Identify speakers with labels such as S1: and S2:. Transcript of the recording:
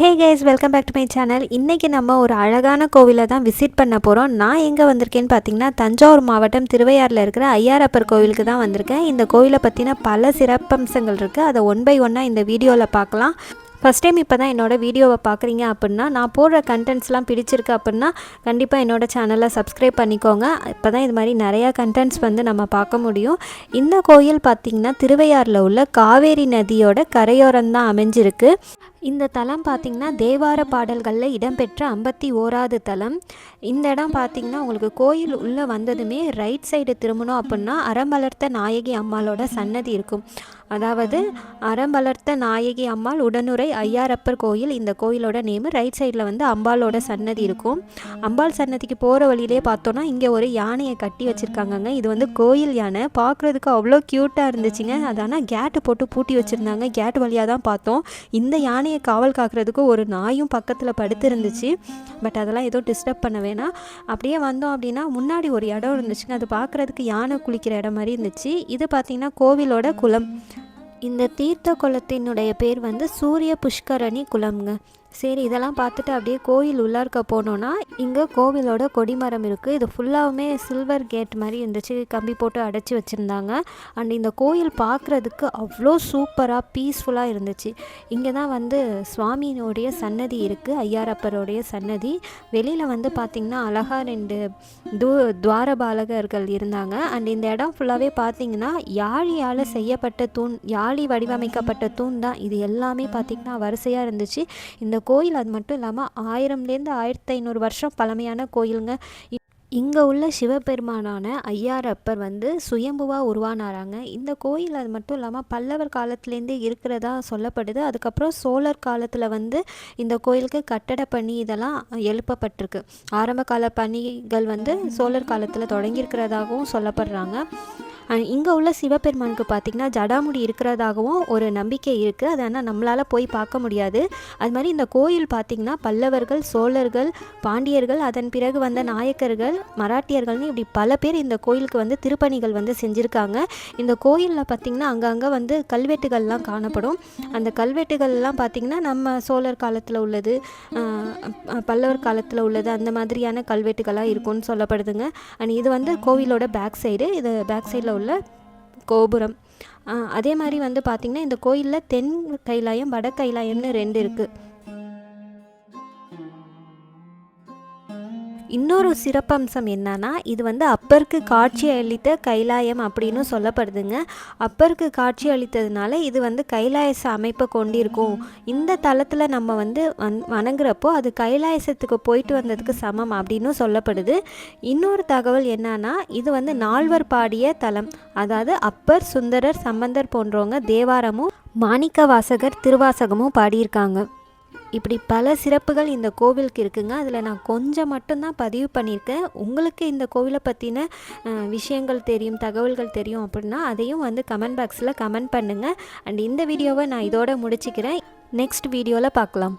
S1: Hey guys welcome back to my channel இன்றைக்கி நம்ம ஒரு அழகான கோவிலை தான் விசிட் பண்ண போகிறோம் நான் எங்கே வந்திருக்கேன்னு பார்த்தீங்கன்னா தஞ்சாவூர் மாவட்டம் திருவையாறில் இருக்கிற ஐயாரப்பர் கோவிலுக்கு தான் வந்திருக்கேன். இந்த கோவிலை பற்றின பல சிறப்பம்சங்கள் இருக்குது அதை ஒன் பை ஒன்னாக இந்த வீடியோவில் பார்க்கலாம். ஃபஸ்ட் டைம் இப்போ தான் என்னோடய வீடியோவை பார்க்குறீங்க அப்படின்னா நான் போடுற கண்டென்ட்ஸ்லாம் பிடிச்சிருக்கு அப்படின்னா கண்டிப்பாக என்னோடய சேனலை சப்ஸ்கிரைப் பண்ணிக்கோங்க. இப்போ தான் இது மாதிரி நிறையா கண்டென்ட்ஸ் வந்து நம்ம பார்க்க முடியும். இந்த கோயில் பார்த்திங்கன்னா திருவையாறில் உள்ள காவேரி நதியோட கரையோரம் தான் அமைஞ்சிருக்கு. இந்த தலம் பார்த்திங்கன்னா தேவார பாடல்களில் இடம்பெற்ற ஐம்பத்தி ஓராவது தலம். இந்த இடம் பார்த்திங்கன்னா உங்களுக்கு கோயில் உள்ளே வந்ததுமே ரைட் சைடு திரும்பணும் அப்படின்னா அறம்பலர்த்த நாயகி அம்மாளோட சன்னதி இருக்கும். அதாவது அறம்பலர்த்த நாயகி அம்மாள் உடனுரை ஐயாரப்பர் கோயில் இந்த கோயிலோட நேமு ரைட் சைடில் வந்து அம்பாளோட சன்னதி இருக்கும். அம்பாள் சன்னதிக்கு போகிற வழியிலே பார்த்தோன்னா இங்கே ஒரு யானையை கட்டி வச்சுருக்காங்கங்க. இது வந்து கோயில் யானை. பார்க்குறதுக்கு அவ்வளோ க்யூட்டாக இருந்துச்சுங்க. அது ஆனால் கேட்டு போட்டு பூட்டி வச்சுருந்தாங்க. கேட் வழியாக தான் பார்த்தோம். இந்த யானை யானையை காவல் காக்கிறதுக்கு ஒரு நாயும் பக்கத்தில் படுத்து இருந்துச்சு பட் அதெல்லாம் எதுவும் டிஸ்டர்ப் பண்ண வேணாம். அப்படியே வந்தோம் அப்படின்னா முன்னாடி ஒரு இடம் இருந்துச்சுங்க அது பார்க்குறதுக்கு யானை குளிக்கிற இடம் மாதிரி இருந்துச்சு. இது பார்த்திங்கன்னா கோவிலோட குளம். இந்த தீர்த்த குளத்தினுடைய பேர் வந்து சூரிய புஷ்கரணி குளம்ங்க. சரி இதெல்லாம் பார்த்துட்டு அப்படியே கோயில் உள்ளார்க்க போனோன்னா இங்கே கோவிலோட கொடிமரம் இருக்குது இது ஃபுல்லாகவுமே சில்வர் கேட் மாதிரி இருந்துச்சு. கம்பி போட்டு அடைச்சி வச்சுருந்தாங்க. அண்ட் இந்த கோயில் பார்க்குறதுக்கு அவ்வளோ சூப்பராக பீஸ்ஃபுல்லாக இருந்துச்சு. இங்கே தான் வந்து சுவாமியினுடைய சன்னதி இருக்குது ஐயாரப்பருடைய சன்னதி. வெளியில் வந்து பார்த்திங்கன்னா அழகாக ரெண்டு தூ துவாரபாலகர்கள் இருந்தாங்க. அண்ட் இந்த இடம் ஃபுல்லாகவே பார்த்திங்கன்னா யாழியால் செய்யப்பட்ட தூண் யாழி வடிவமைக்கப்பட்ட தூண் தான். இது எல்லாமே பார்த்திங்கன்னா வரிசையாக இருந்துச்சு. இந்த கோயில் அது மட்டும் இல்லாமல் ஆயிரம்லேருந்து ஆயிரத்தி ஐநூறு வருஷம் பழமையான கோயிலுங்க. இங்கே உள்ள சிவபெருமானான ஐயாரப்பர் வந்து சுயம்புவாக உருவானாராங்க. இந்த கோயில் அது மட்டும் இல்லாமல் பல்லவர் காலத்துலேருந்தே இருக்கிறதா சொல்லப்படுது. அதுக்கப்புறம் சோழர் காலத்தில் வந்து இந்த கோயிலுக்கு கட்டட பணி இதெல்லாம் எழுப்பப்பட்டிருக்கு. ஆரம்ப கால பணிகள் வந்து சோழர் காலத்தில் தொடங்கியிருக்கிறதாகவும் சொல்லப்படுறாங்க. அண்ட் இங்கே உள்ள சிவபெருமானுக்கு பார்த்திங்கன்னா ஜடாமுடி இருக்கிறதாகவும் ஒரு நம்பிக்கை இருக்குது. அது ஆனால் நம்மளால் போய் பார்க்க முடியாது. அது மாதிரி இந்த கோயில் பார்த்திங்கன்னா பல்லவர்கள் சோழர்கள் பாண்டியர்கள் அதன் பிறகு வந்த நாயக்கர்கள் மராட்டியர்கள்னு இப்படி பல பேர் இந்த கோயிலுக்கு வந்து திருப்பணிகள் வந்து செஞ்சுருக்காங்க. இந்த கோயிலில் பார்த்திங்கன்னா அங்கங்கே வந்து கல்வெட்டுகள்லாம் காணப்படும். அந்த கல்வெட்டுகள்லாம் பார்த்திங்கன்னா நம்ம சோழர் காலத்தில் உள்ளது பல்லவர் காலத்தில் உள்ளது அந்த மாதிரியான கல்வெட்டுகளாக இருக்கும்னு சொல்லப்படுதுங்க. அண்ட் இது வந்து கோவிலோட பேக் சைடு. இது பேக் சைடில் உள்ள கோபுரம். அதே மாதிரி வந்து பார்த்திங்கன்னா இந்த கோயிலில் தென் கைலாயம் வட கைலாயம்னு ரெண்டு இருக்குது இன்னொரு சிறப்பம்சம் என்னன்னா இது வந்து அப்பருக்கு காட்சி அளித்த கைலாயம் அப்படின்னு சொல்லப்படுதுங்க. அப்பருக்கு காட்சி அளித்ததுனால இது வந்து கைலாயச அமைப்பை கொண்டிருக்கும். இந்த தளத்தில் நம்ம வந்து வந் வணங்குறப்போ அது கைலாயசத்துக்கு போயிட்டு வந்ததுக்கு சமம் அப்படின்னு சொல்லப்படுது. இன்னொரு தகவல் என்னன்னா இது வந்து நால்வர் பாடிய தலம். அதாவது அப்பர் சுந்தரர் சம்பந்தர் போன்றவங்க தேவாரமும் மாணிக்க வாசகர் திருவாசகமும் பாடியிருக்காங்க. இப்படி பல சிறப்புகள் இந்த கோவிலுக்கு இருக்குங்க. அதில் நான் கொஞ்சம் மட்டும்தான் பதிவு பண்ணியிருக்கேன். உங்களுக்கு இந்த கோவிலை பற்றின விஷயங்கள் தெரியும் தகவல்கள் தெரியும் அப்படின்னா அதையும் வந்து கமெண்ட் பாக்ஸில் கமெண்ட் பண்ணுங்கள் அண்ட் இந்த வீடியோவை நான் இதோட முடிச்சுக்கிறேன். நெக்ஸ்ட் வீடியோவில் பார்க்கலாம்.